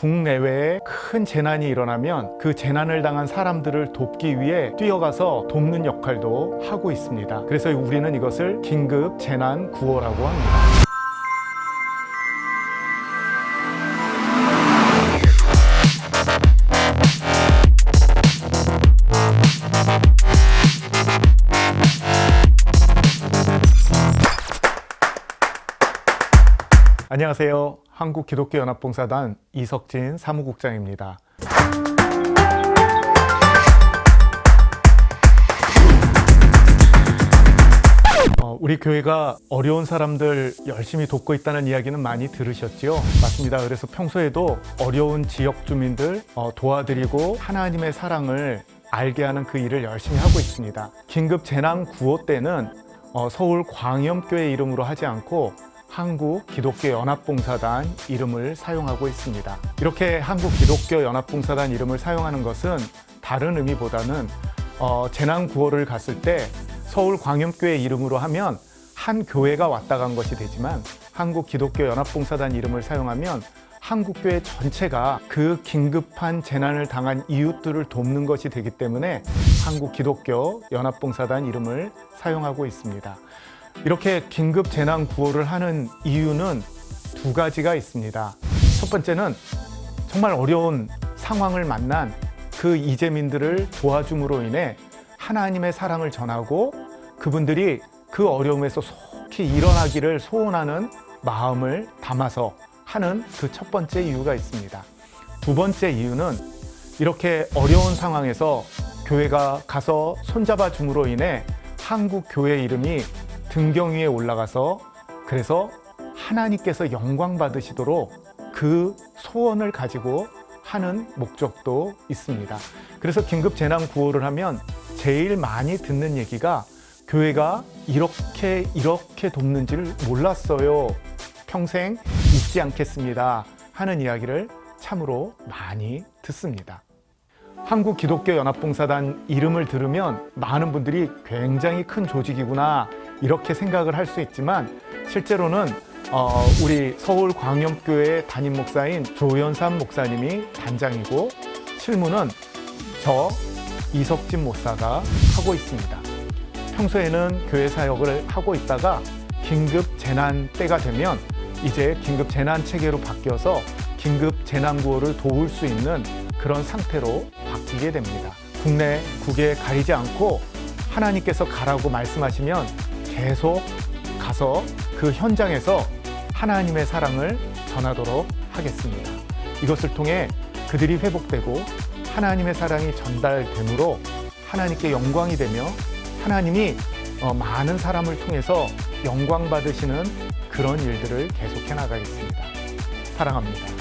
국내외에 큰 재난이 일어나면 그 재난을 당한 사람들을 돕기 위해 뛰어가서 돕는 역할도 하고 있습니다. 그래서 우리는 이것을 긴급 재난 구호라고 합니다. 안녕하세요. 한국기독교연합봉사단 이석진 사무국장입니다. 어, 우리 교회가 어려운 사람들 열심히 돕고 있다는 이야기는 많이 들으셨지요? 맞습니다. 그래서 평소에도 어려운 지역 주민들 어, 도와드리고 하나님의 사랑을 알게 하는 그 일을 열심히 하고 있습니다. 긴급 재난 구호 때는 어, 서울 광염교회 이름으로 하지 않고 한국 기독교 연합봉사단 이름을 사용하고 있습니다. 이렇게 한국 기독교 연합봉사단 이름을 사용하는 것은 다른 의미보다는 어, 재난 구호를 갔을 때 서울 광염교회 이름으로 하면 한 교회가 왔다 간 것이 되지만 한국 기독교 연합봉사단 이름을 사용하면 한국 교회 전체가 그 긴급한 재난을 당한 이웃들을 돕는 것이 되기 때문에 한국 기독교 연합봉사단 이름을 사용하고 있습니다. 이렇게 긴급 재난 구호를 하는 이유는 두 가지가 있습니다. 첫 번째는 정말 어려운 상황을 만난 그 이재민들을 도와줌으로 인해 하나님의 사랑을 전하고 그분들이 그 어려움에서 속히 일어나기를 소원하는 마음을 담아서 하는 그 첫 번째 이유가 있습니다. 두 번째 이유는 이렇게 어려운 상황에서 교회가 가서 손잡아 줌으로 인해 한국 교회 이름이 등경 위에 올라가서 그래서 하나님께서 영광 받으시도록 그 소원을 가지고 하는 목적도 있습니다. 그래서 긴급 재난 구호를 하면 제일 많이 듣는 얘기가 교회가 이렇게 이렇게 돕는지를 몰랐어요. 평생 잊지 않겠습니다. 하는 이야기를 참으로 많이 듣습니다. 한국 기독교 연합봉사단 이름을 들으면 많은 분들이 굉장히 큰 조직이구나 이렇게 생각을 할 수 있지만 실제로는 어, 우리 서울 광염교회 담임 목사인 조연삼 목사님이 단장이고 실무는 저 이석진 목사가 하고 있습니다. 평소에는 교회 사역을 하고 있다가 긴급 재난 때가 되면 이제 긴급 재난 체계로 바뀌어서 긴급 재난 구호를 도울 수 있는 그런 상태로 바뀌게 됩니다. 국내 국에 가리지 않고 하나님께서 가라고 말씀하시면 계속 가서 그 현장에서 하나님의 사랑을 전하도록 하겠습니다. 이것을 통해 그들이 회복되고 하나님의 사랑이 전달되므로 하나님께 영광이 되며 하나님이 어, 많은 사람을 통해서 영광 받으시는 그런 일들을 계속해 나가겠습니다. 사랑합니다.